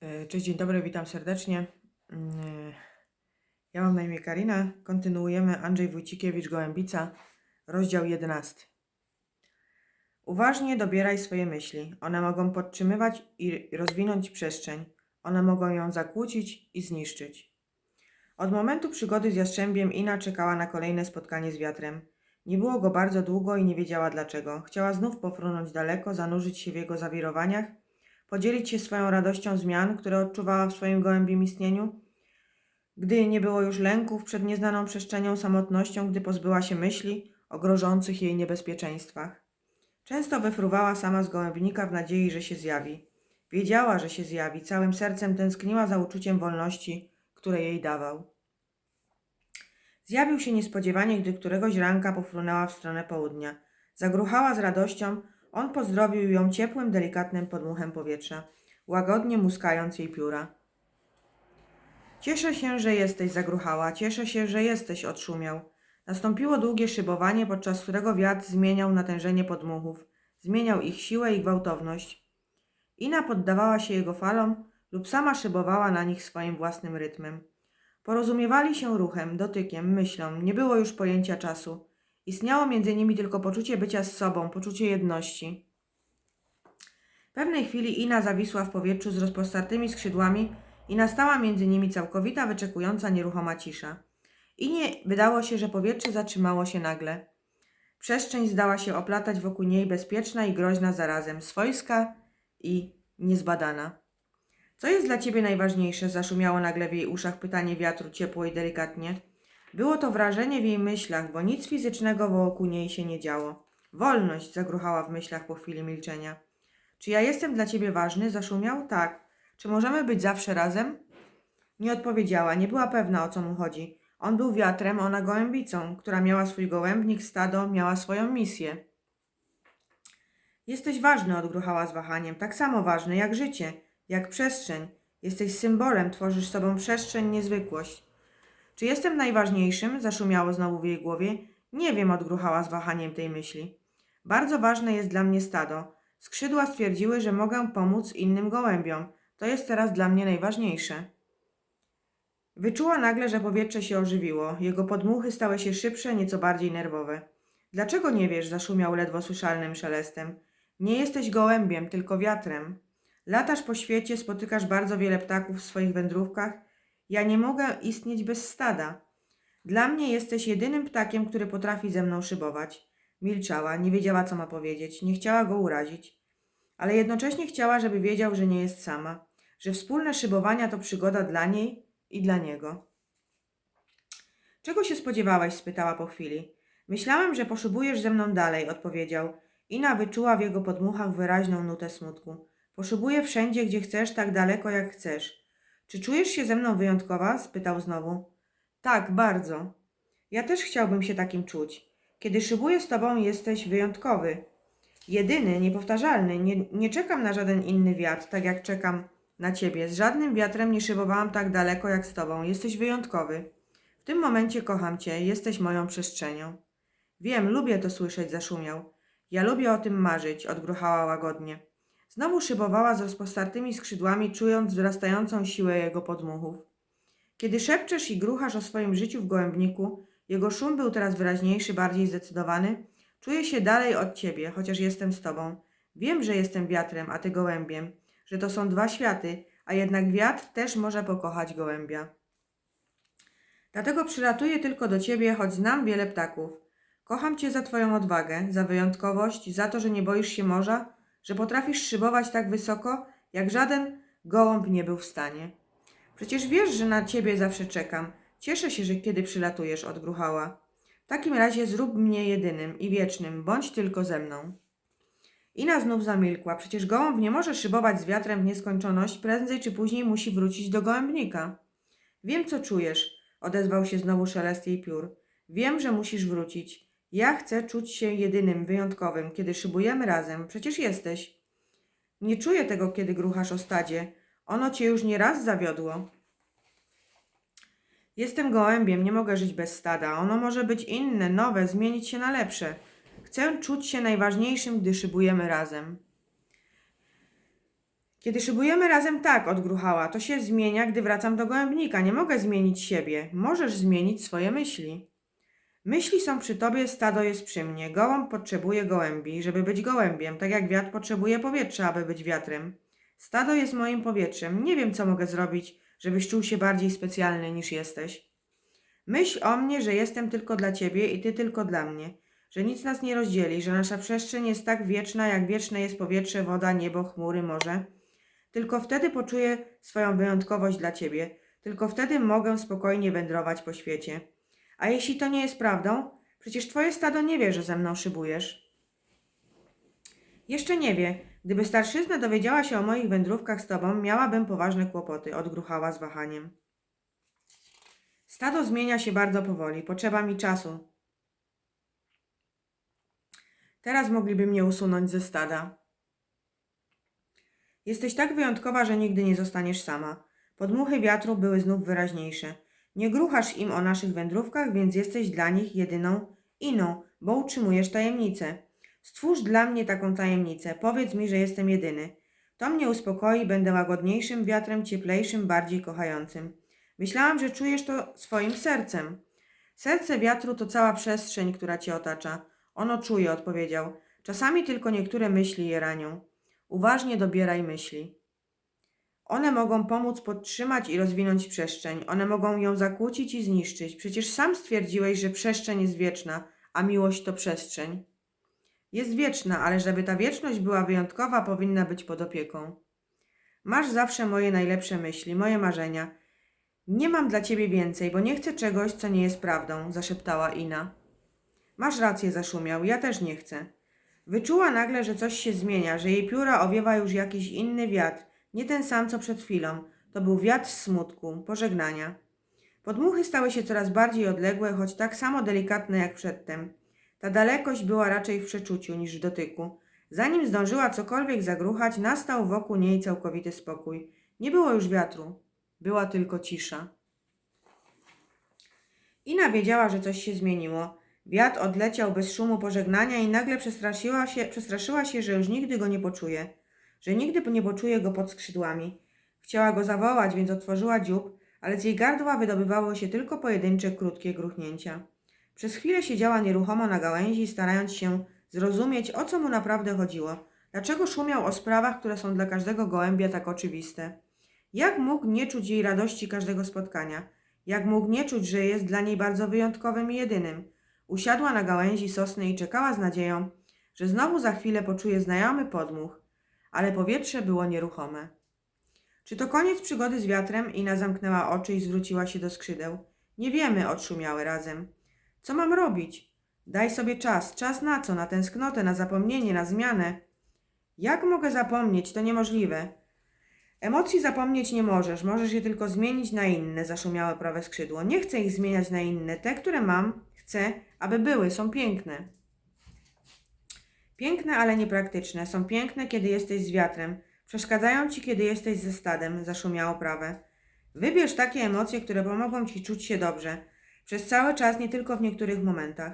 E, Cześć, dzień dobry, witam serdecznie. E, Ja mam na imię Karina. Kontynuujemy Andrzej Wójcikiewicz Gołębica, rozdział 11. Uważnie dobieraj swoje myśli. One mogą podtrzymywać i rozwinąć przestrzeń. One mogą ją zakłócić i zniszczyć. Od momentu przygody z Jastrzębiem Ina czekała na kolejne spotkanie z wiatrem. Nie było go bardzo długo i nie wiedziała dlaczego. Chciała znów pofrunąć daleko, zanurzyć się w jego zawirowaniach, podzielić się swoją radością zmian, które odczuwała w swoim gołębim istnieniu, gdy nie było już lęków przed nieznaną przestrzenią, samotnością, gdy pozbyła się myśli o grożących jej niebezpieczeństwach. Często wyfruwała sama z gołębnika w nadziei, że się zjawi. Wiedziała, że się zjawi, całym sercem tęskniła za uczuciem wolności, które jej dawał. Zjawił się niespodziewanie, gdy któregoś ranka pofrunęła w stronę południa. Zagruchała z radością, on pozdrowił ją ciepłym, delikatnym podmuchem powietrza, łagodnie muskając jej pióra. Cieszę się, że jesteś, zagruchała. Cieszę się, że jesteś, odszumiał. Nastąpiło długie szybowanie, podczas którego wiatr zmieniał natężenie podmuchów, zmieniał ich siłę i gwałtowność. Ina poddawała się jego falom lub sama szybowała na nich swoim własnym rytmem. Porozumiewali się ruchem, dotykiem, myślą, nie było już pojęcia czasu. Istniało między nimi tylko poczucie bycia z sobą, poczucie jedności. W pewnej chwili Ina zawisła w powietrzu z rozpostartymi skrzydłami i nastała między nimi całkowita, wyczekująca, nieruchoma cisza. Inie wydało się, że powietrze zatrzymało się nagle. Przestrzeń zdała się oplatać wokół niej bezpieczna i groźna zarazem, swojska i niezbadana. Co jest dla ciebie najważniejsze? Zaszumiało nagle w jej uszach pytanie wiatru ciepło i delikatnie. Było to wrażenie w jej myślach, bo nic fizycznego wokół niej się nie działo. Wolność zagruchała w myślach po chwili milczenia. Czy ja jestem dla ciebie ważny? Zaszumiał? Tak. Czy możemy być zawsze razem? Nie odpowiedziała, nie była pewna o co mu chodzi. On był wiatrem, ona gołębicą, która miała swój gołębnik, stado, miała swoją misję. Jesteś ważny, odgruchała z wahaniem, tak samo ważny jak życie, jak przestrzeń. Jesteś symbolem, tworzysz sobą przestrzeń, niezwykłość. Czy jestem najważniejszym? Zaszumiało znowu w jej głowie. Nie wiem, odgruchała z wahaniem tej myśli. Bardzo ważne jest dla mnie stado. Skrzydła stwierdziły, że mogę pomóc innym gołębiom. To jest teraz dla mnie najważniejsze. Wyczuła nagle, że powietrze się ożywiło. Jego podmuchy stały się szybsze, nieco bardziej nerwowe. Dlaczego nie wiesz? Zaszumiał ledwo słyszalnym szelestem. Nie jesteś gołębiem, tylko wiatrem. Latasz po świecie, spotykasz bardzo wiele ptaków w swoich wędrówkach. Ja nie mogę istnieć bez stada. Dla mnie jesteś jedynym ptakiem, który potrafi ze mną szybować. Milczała, nie wiedziała, co ma powiedzieć, nie chciała go urazić, ale jednocześnie chciała, żeby wiedział, że nie jest sama, że wspólne szybowania to przygoda dla niej i dla niego. Czego się spodziewałaś? spytała po chwili. Myślałem, że poszybujesz ze mną dalej, odpowiedział. Ina wyczuła w jego podmuchach wyraźną nutę smutku. Poszybuję wszędzie, gdzie chcesz, tak daleko, jak chcesz. Czy czujesz się ze mną wyjątkowa? spytał znowu. Tak, bardzo. Ja też chciałbym się takim czuć. Kiedy szybuję z tobą, jesteś wyjątkowy. Jedyny, niepowtarzalny. Nie, nie czekam na żaden inny wiatr, tak jak czekam na ciebie. Z żadnym wiatrem nie szybowałam tak daleko jak z tobą. Jesteś wyjątkowy. W tym momencie kocham cię, jesteś moją przestrzenią. Wiem, lubię to słyszeć, zaszumiał. Ja lubię o tym marzyć, odgruchała łagodnie. Znowu szybowała z rozpostartymi skrzydłami, czując wzrastającą siłę jego podmuchów. Kiedy szepczesz i gruchasz o swoim życiu w gołębniku, jego szum był teraz wyraźniejszy, bardziej zdecydowany. Czuję się dalej od ciebie, chociaż jestem z tobą. Wiem, że jestem wiatrem, a ty gołębiem, że to są dwa światy, a jednak wiatr też może pokochać gołębia. Dlatego przylatuję tylko do ciebie, choć znam wiele ptaków. Kocham cię za twoją odwagę, za wyjątkowość, za to, że nie boisz się morza, że potrafisz szybować tak wysoko, jak żaden gołąb nie był w stanie. Przecież wiesz, że na ciebie zawsze czekam. Cieszę się, że kiedy przylatujesz, odgruchała. W takim razie zrób mnie jedynym i wiecznym, bądź tylko ze mną. Ina znów zamilkła. Przecież gołąb nie może szybować z wiatrem w nieskończoność, prędzej czy później musi wrócić do gołębnika. Wiem, co czujesz, odezwał się znowu szelest jej piór. Wiem, że musisz wrócić. Ja chcę czuć się jedynym, wyjątkowym, kiedy szybujemy razem. Przecież jesteś. Nie czuję tego, kiedy gruchasz o stadzie. Ono cię już nie raz zawiodło. Jestem gołębiem, nie mogę żyć bez stada. Ono może być inne, nowe, zmienić się na lepsze. Chcę czuć się najważniejszym, gdy szybujemy razem. Kiedy szybujemy razem tak, odgruchała, to się zmienia, gdy wracam do gołębnika. Nie mogę zmienić siebie. Możesz zmienić swoje myśli. Myśli są przy tobie, stado jest przy mnie. Gołąb potrzebuje gołębi, żeby być gołębiem, tak jak wiatr potrzebuje powietrza, aby być wiatrem. Stado jest moim powietrzem. Nie wiem, co mogę zrobić, żebyś czuł się bardziej specjalny niż jesteś. Myśl o mnie, że jestem tylko dla ciebie i ty tylko dla mnie, że nic nas nie rozdzieli, że nasza przestrzeń jest tak wieczna, jak wieczne jest powietrze, woda, niebo, chmury, morze. Tylko wtedy poczuję swoją wyjątkowość dla ciebie, tylko wtedy mogę spokojnie wędrować po świecie. A jeśli to nie jest prawdą, przecież twoje stado nie wie, że ze mną szybujesz. Jeszcze nie wie. Gdyby starszyzna dowiedziała się o moich wędrówkach z tobą, miałabym poważne kłopoty, odgruchała z wahaniem. Stado zmienia się bardzo powoli, potrzeba mi czasu. Teraz mogliby mnie usunąć ze stada. Jesteś tak wyjątkowa, że nigdy nie zostaniesz sama. Podmuchy wiatru były znów wyraźniejsze. Nie gruchasz im o naszych wędrówkach, więc jesteś dla nich jedyną iną, bo utrzymujesz tajemnicę. Stwórz dla mnie taką tajemnicę. Powiedz mi, że jestem jedyny. To mnie uspokoi, będę łagodniejszym wiatrem, cieplejszym, bardziej kochającym. Myślałam, że czujesz to swoim sercem. Serce wiatru to cała przestrzeń, która cię otacza. Ono czuje, odpowiedział. Czasami tylko niektóre myśli je ranią. Uważnie dobieraj myśli. One mogą pomóc podtrzymać i rozwinąć przestrzeń. One mogą ją zakłócić i zniszczyć. Przecież sam stwierdziłeś, że przestrzeń jest wieczna, a miłość to przestrzeń. Jest wieczna, ale żeby ta wieczność była wyjątkowa, powinna być pod opieką. Masz zawsze moje najlepsze myśli, moje marzenia. Nie mam dla ciebie więcej, bo nie chcę czegoś, co nie jest prawdą, zaszeptała Ina. Masz rację, zaszumiał, ja też nie chcę. Wyczuła nagle, że coś się zmienia, że jej pióra owiewa już jakiś inny wiatr, nie ten sam co przed chwilą. To był wiatr smutku, pożegnania. Podmuchy stały się coraz bardziej odległe, choć tak samo delikatne jak przedtem. Ta dalekość była raczej w przeczuciu niż w dotyku. Zanim zdążyła cokolwiek zagruchać, nastał wokół niej całkowity spokój. Nie było już wiatru, była tylko cisza. Ina wiedziała, że coś się zmieniło. Wiatr odleciał bez szumu pożegnania i nagle przestraszyła się, przestraszyła się, że już nigdy go nie poczuje, że nigdy nie poczuje go pod skrzydłami. Chciała go zawołać, więc otworzyła dziób, ale z jej gardła wydobywały się tylko pojedyncze, krótkie gruchnięcia. Przez chwilę siedziała nieruchomo na gałęzi, starając się zrozumieć, o co mu naprawdę chodziło. Dlaczego szumiał o sprawach, które są dla każdego gołębia tak oczywiste? Jak mógł nie czuć jej radości każdego spotkania? Jak mógł nie czuć, że jest dla niej bardzo wyjątkowym i jedynym? Usiadła na gałęzi sosny i czekała z nadzieją, że znowu za chwilę poczuje znajomy podmuch, ale powietrze było nieruchome. Czy to koniec przygody z wiatrem? Ina zamknęła oczy i zwróciła się do skrzydeł. Nie wiemy, odszumiały razem. Co mam robić? Daj sobie czas. Czas na co? Na tęsknotę, na zapomnienie, na zmianę. Jak mogę zapomnieć? To niemożliwe. Emocji zapomnieć nie możesz, możesz je tylko zmienić na inne, zaszumiałe prawe skrzydło. Nie chcę ich zmieniać na inne. Te, które mam, chcę, aby były, są piękne. Piękne, ale niepraktyczne. Są piękne, kiedy jesteś z wiatrem. Przeszkadzają ci, kiedy jesteś ze stadem, zaszumiało prawe. Wybierz takie emocje, które pomogą ci czuć się dobrze. Przez cały czas, nie tylko w niektórych momentach.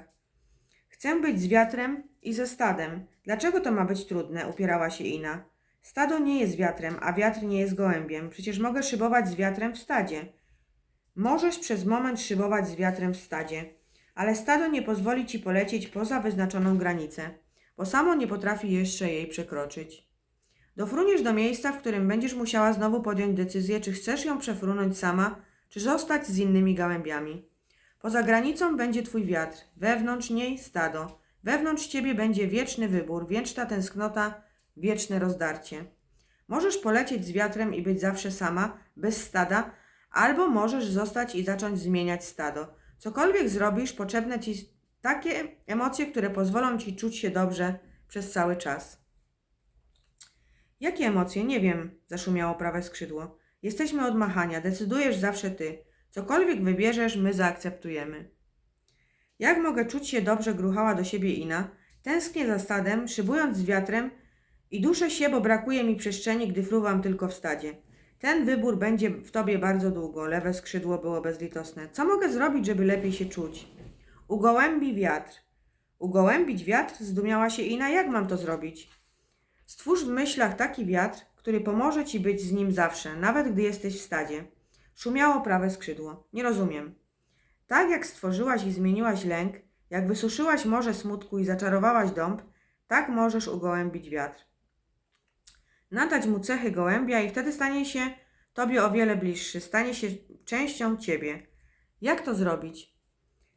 Chcę być z wiatrem i ze stadem. Dlaczego to ma być trudne? upierała się Ina. Stado nie jest wiatrem, a wiatr nie jest gołębiem. Przecież mogę szybować z wiatrem w stadzie. Możesz przez moment szybować z wiatrem w stadzie, ale stado nie pozwoli ci polecieć poza wyznaczoną granicę, bo samo nie potrafi jeszcze jej przekroczyć. Dofruniesz do miejsca, w którym będziesz musiała znowu podjąć decyzję, czy chcesz ją przefrunąć sama, czy zostać z innymi gałębiami. Poza granicą będzie twój wiatr, wewnątrz niej stado. Wewnątrz ciebie będzie wieczny wybór, wieczna tęsknota, wieczne rozdarcie. Możesz polecieć z wiatrem i być zawsze sama, bez stada, albo możesz zostać i zacząć zmieniać stado. Cokolwiek zrobisz, potrzebne ci takie emocje, które pozwolą ci czuć się dobrze przez cały czas. Jakie emocje? Nie wiem, zaszumiało prawe skrzydło. Jesteśmy od machania, decydujesz zawsze ty. Cokolwiek wybierzesz, my zaakceptujemy. Jak mogę czuć się dobrze, gruchała do siebie Ina. Tęsknię za stadem, szybując z wiatrem i duszę się, bo brakuje mi przestrzeni, gdy fruwam tylko w stadzie. Ten wybór będzie w tobie bardzo długo. Lewe skrzydło było bezlitosne. Co mogę zrobić, żeby lepiej się czuć? Ugołębi wiatr. Ugołębić wiatr? Zdumiała się Ina. Jak mam to zrobić? Stwórz w myślach taki wiatr, który pomoże ci być z nim zawsze, nawet gdy jesteś w stadzie. Szumiało prawe skrzydło. Nie rozumiem. Tak jak stworzyłaś i zmieniłaś lęk, jak wysuszyłaś morze smutku i zaczarowałaś dąb, tak możesz ugołębić wiatr. Nadać mu cechy gołębia i wtedy stanie się tobie o wiele bliższy, stanie się częścią ciebie. Jak to zrobić?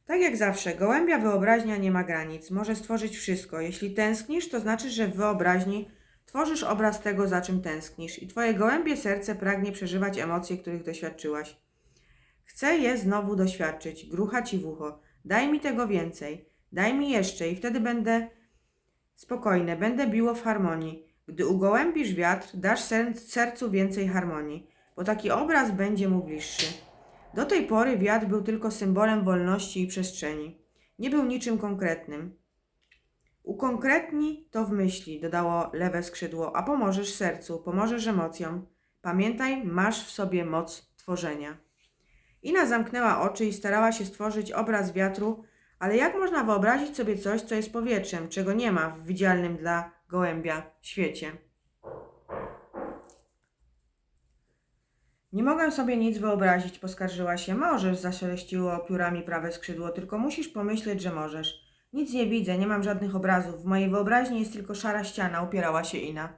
Tak jak zawsze, gołębia wyobraźnia nie ma granic, może stworzyć wszystko. Jeśli tęsknisz, to znaczy, że w wyobraźni tworzysz obraz tego, za czym tęsknisz i twoje gołębie serce pragnie przeżywać emocje, których doświadczyłaś. Chcę je znowu doświadczyć, grucha ci w ucho. Daj mi tego więcej, daj mi jeszcze i wtedy będę spokojne, będę biło w harmonii. Gdy ugołębisz wiatr, dasz ser- sercu więcej harmonii, bo taki obraz będzie mu bliższy. Do tej pory wiatr był tylko symbolem wolności i przestrzeni. Nie był niczym konkretnym. Ukonkretnij to w myśli, dodało lewe skrzydło, a pomożesz sercu, pomożesz emocjom. Pamiętaj, masz w sobie moc tworzenia. Ina zamknęła oczy i starała się stworzyć obraz wiatru, ale jak można wyobrazić sobie coś, co jest powietrzem, czego nie ma w widzialnym dla gołębia świecie? Nie mogę sobie nic wyobrazić, poskarżyła się. Możesz, zaszeleściło piórami prawe skrzydło, tylko musisz pomyśleć, że możesz. Nic nie widzę, nie mam żadnych obrazów. W mojej wyobraźni jest tylko szara ściana, upierała się Ina.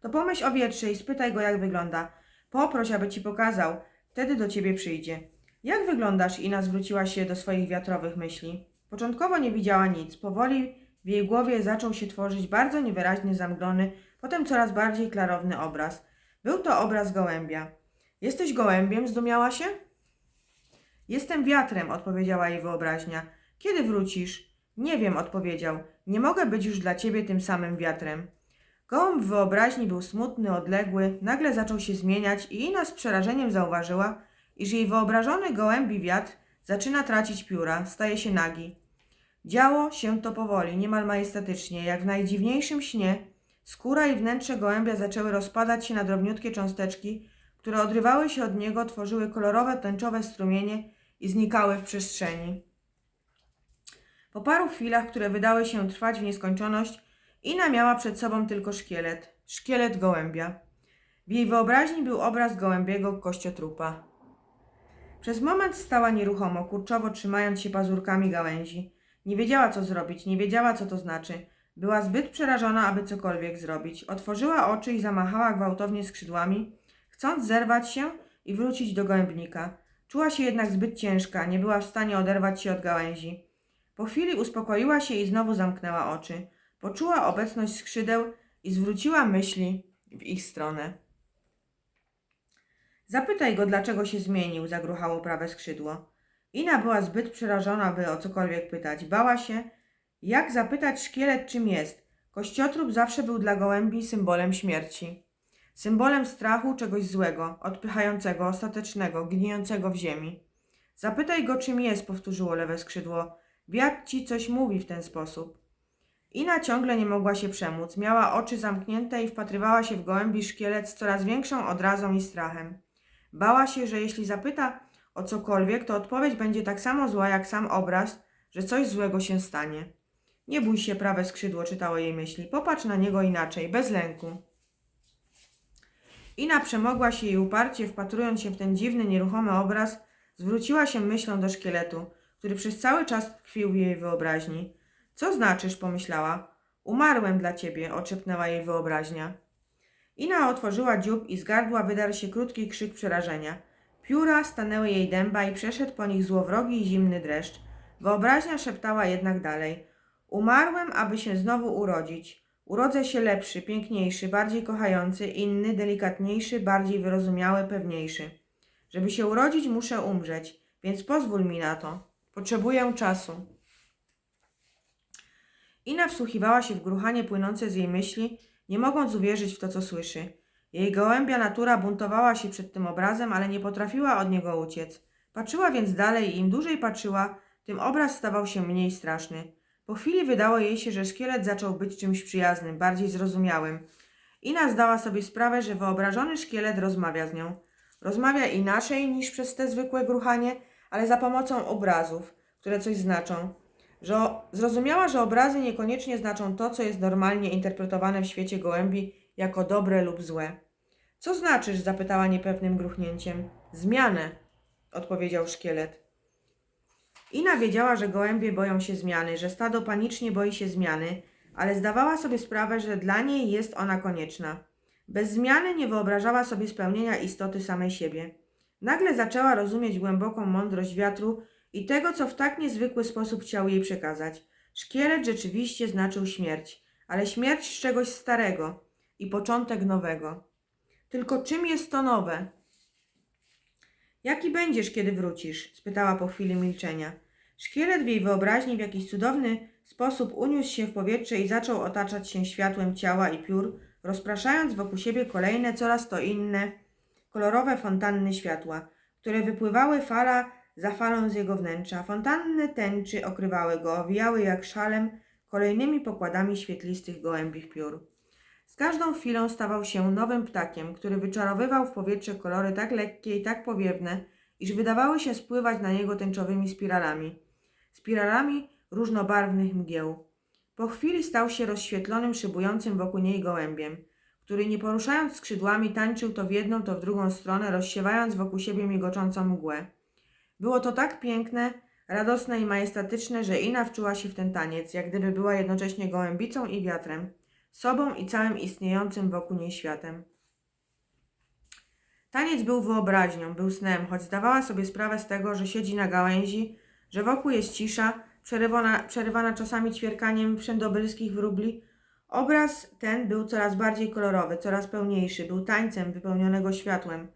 To pomyśl o wietrze i spytaj go, jak wygląda. Poproś, aby ci pokazał. Wtedy do ciebie przyjdzie. Jak wyglądasz? Ina zwróciła się do swoich wiatrowych myśli. Początkowo nie widziała nic. Powoli w jej głowie zaczął się tworzyć bardzo niewyraźny, zamglony, potem coraz bardziej klarowny obraz. Był to obraz gołębia. Jesteś gołębiem? Zdumiała się. Jestem wiatrem, odpowiedziała jej wyobraźnia. Kiedy wrócisz? Nie wiem, odpowiedział. Nie mogę być już dla ciebie tym samym wiatrem. Gołąb wyobraźni był smutny, odległy, nagle zaczął się zmieniać i Ina z przerażeniem zauważyła, iż jej wyobrażony gołębi wiatr zaczyna tracić pióra, staje się nagi. Działo się to powoli, niemal majestatycznie, jak w najdziwniejszym śnie. Skóra i wnętrze gołębia zaczęły rozpadać się na drobniutkie cząsteczki, które odrywały się od niego, tworzyły kolorowe, tęczowe strumienie i znikały w przestrzeni. Po paru chwilach, które wydały się trwać w nieskończoność, Ina miała przed sobą tylko szkielet, szkielet gołębia. W jej wyobraźni był obraz gołębiego kościotrupa. Przez moment stała nieruchomo, kurczowo trzymając się pazurkami gałęzi. Nie wiedziała, co zrobić, nie wiedziała, co to znaczy. Była zbyt przerażona, aby cokolwiek zrobić. Otworzyła oczy i zamachała gwałtownie skrzydłami, chcąc zerwać się i wrócić do gołębnika. Czuła się jednak zbyt ciężka, nie była w stanie oderwać się od gałęzi. Po chwili uspokoiła się i znowu zamknęła oczy. Poczuła obecność skrzydeł i zwróciła myśli w ich stronę. Zapytaj go, dlaczego się zmienił, zagruchało prawe skrzydło. Ina była zbyt przerażona, by o cokolwiek pytać. Bała się, jak zapytać szkielet, czym jest. Kościotrup zawsze był dla gołębi symbolem śmierci. Symbolem strachu, czegoś złego, odpychającego, ostatecznego, gnijącego w ziemi. Zapytaj go, czym jest, powtórzyło lewe skrzydło. Wiatr ci coś mówi w ten sposób. Ina ciągle nie mogła się przemóc. Miała oczy zamknięte i wpatrywała się w gołębi szkielet z coraz większą odrazą i strachem. Bała się, że jeśli zapyta o cokolwiek, to odpowiedź będzie tak samo zła jak sam obraz, że coś złego się stanie. Nie bój się, prawe skrzydło, czytało jej myśli. Popatrz na niego inaczej, bez lęku. Ina przemogła się i uparcie, wpatrując się w ten dziwny, nieruchomy obraz, zwróciła się myślą do szkieletu, który przez cały czas tkwił w jej wyobraźni. Co znaczysz, pomyślała. Umarłem dla ciebie, oczepnęła jej wyobraźnia. Ina otworzyła dziób i z gardła wydarł się krótki krzyk przerażenia. Pióra stanęły jej dęba i przeszedł po nich złowrogi i zimny dreszcz. Wyobraźnia szeptała jednak dalej. Umarłem, aby się znowu urodzić. Urodzę się lepszy, piękniejszy, bardziej kochający, inny, delikatniejszy, bardziej wyrozumiały, pewniejszy. Żeby się urodzić, muszę umrzeć, więc pozwól mi na to. Potrzebuję czasu. Ina wsłuchiwała się w gruchanie płynące z jej myśli, nie mogąc uwierzyć w to, co słyszy. Jej gołębia natura buntowała się przed tym obrazem, ale nie potrafiła od niego uciec. Patrzyła więc dalej i im dłużej patrzyła, tym obraz stawał się mniej straszny. Po chwili wydało jej się, że szkielet zaczął być czymś przyjaznym, bardziej zrozumiałym. Ina zdała sobie sprawę, że wyobrażony szkielet rozmawia z nią. Rozmawia inaczej niż przez te zwykłe gruchanie, ale za pomocą obrazów, które coś znaczą. Że zrozumiała, że obrazy niekoniecznie znaczą to, co jest normalnie interpretowane w świecie gołębi jako dobre lub złe. Co znaczysz? zapytała niepewnym gruchnięciem. Zmianę, odpowiedział szkielet. Ina wiedziała, że gołębie boją się zmiany, że stado panicznie boi się zmiany, ale zdawała sobie sprawę, że dla niej jest ona konieczna. Bez zmiany nie wyobrażała sobie spełnienia istoty samej siebie. Nagle zaczęła rozumieć głęboką mądrość wiatru i tego, co w tak niezwykły sposób chciał jej przekazać. Szkielet rzeczywiście znaczył śmierć, ale śmierć z czegoś starego i początek nowego. Tylko czym jest to nowe? Jaki będziesz, kiedy wrócisz? spytała po chwili milczenia. Szkielet w jej wyobraźni w jakiś cudowny sposób uniósł się w powietrze i zaczął otaczać się światłem ciała i piór, rozpraszając wokół siebie kolejne, coraz to inne, kolorowe fontanny światła, które wypływały fala za falą z jego wnętrza. Fontanny tęczy okrywały go, owijały jak szalem kolejnymi pokładami świetlistych gołębich piór. Z każdą chwilą stawał się nowym ptakiem, który wyczarowywał w powietrze kolory tak lekkie i tak powiewne, iż wydawały się spływać na niego tęczowymi spiralami. Spiralami różnobarwnych mgieł. Po chwili stał się rozświetlonym, szybującym wokół niej gołębiem, który nie poruszając skrzydłami tańczył to w jedną, to w drugą stronę, rozsiewając wokół siebie migoczącą mgłę. Było to tak piękne, radosne i majestatyczne, że Ina wczuła się w ten taniec, jak gdyby była jednocześnie gołębicą i wiatrem, sobą i całym istniejącym wokół niej światem. Taniec był wyobraźnią, był snem, choć zdawała sobie sprawę z tego, że siedzi na gałęzi, że wokół jest cisza, przerywana, przerywana czasami ćwierkaniem wszędobylskich wróbli. Obraz ten był coraz bardziej kolorowy, coraz pełniejszy, był tańcem wypełnionego światłem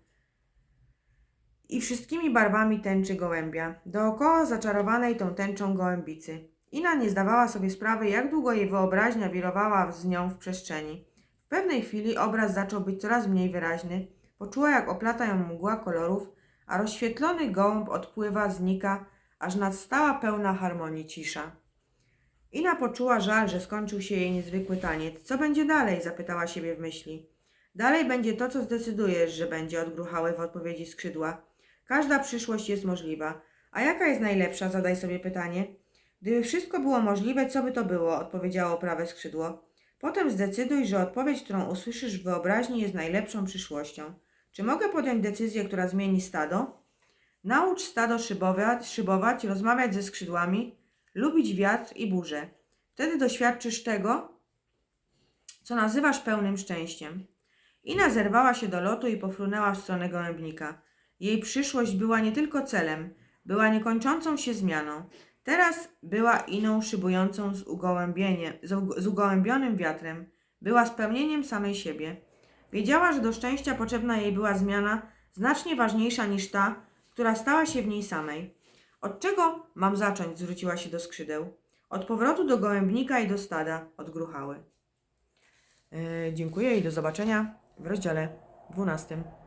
i wszystkimi barwami tęczy gołębia, dookoła zaczarowanej tą tęczą gołębicy. Ina nie zdawała sobie sprawy, jak długo jej wyobraźnia wirowała z nią w przestrzeni. W pewnej chwili obraz zaczął być coraz mniej wyraźny. Poczuła, jak oplata ją mgła kolorów, a rozświetlony gołąb odpływa, znika, aż nadstała pełna harmonii cisza. Ina poczuła żal, że skończył się jej niezwykły taniec. Co będzie dalej? zapytała siebie w myśli. Dalej będzie to, co zdecydujesz, że będzie, odgruchały w odpowiedzi skrzydła. Każda przyszłość jest możliwa. A jaka jest najlepsza? Zadaj sobie pytanie. Gdyby wszystko było możliwe, co by to było? Odpowiedziało prawe skrzydło. Potem zdecyduj, że odpowiedź, którą usłyszysz w wyobraźni, jest najlepszą przyszłością. Czy mogę podjąć decyzję, która zmieni stado? Naucz stado szybować, szybować, rozmawiać ze skrzydłami, lubić wiatr i burzę. Wtedy doświadczysz tego, co nazywasz pełnym szczęściem. Ina zerwała się do lotu i pofrunęła w stronę gołębnika. Jej przyszłość była nie tylko celem, była niekończącą się zmianą. Teraz była iną szybującą z, z ugołębionym wiatrem. Była spełnieniem samej siebie. Wiedziała, że do szczęścia potrzebna jej była zmiana znacznie ważniejsza niż ta, która stała się w niej samej. Od czego mam zacząć? zwróciła się do skrzydeł. Od powrotu do gołębnika i do stada, odgruchały. dziękuję i do zobaczenia w rozdziale 12.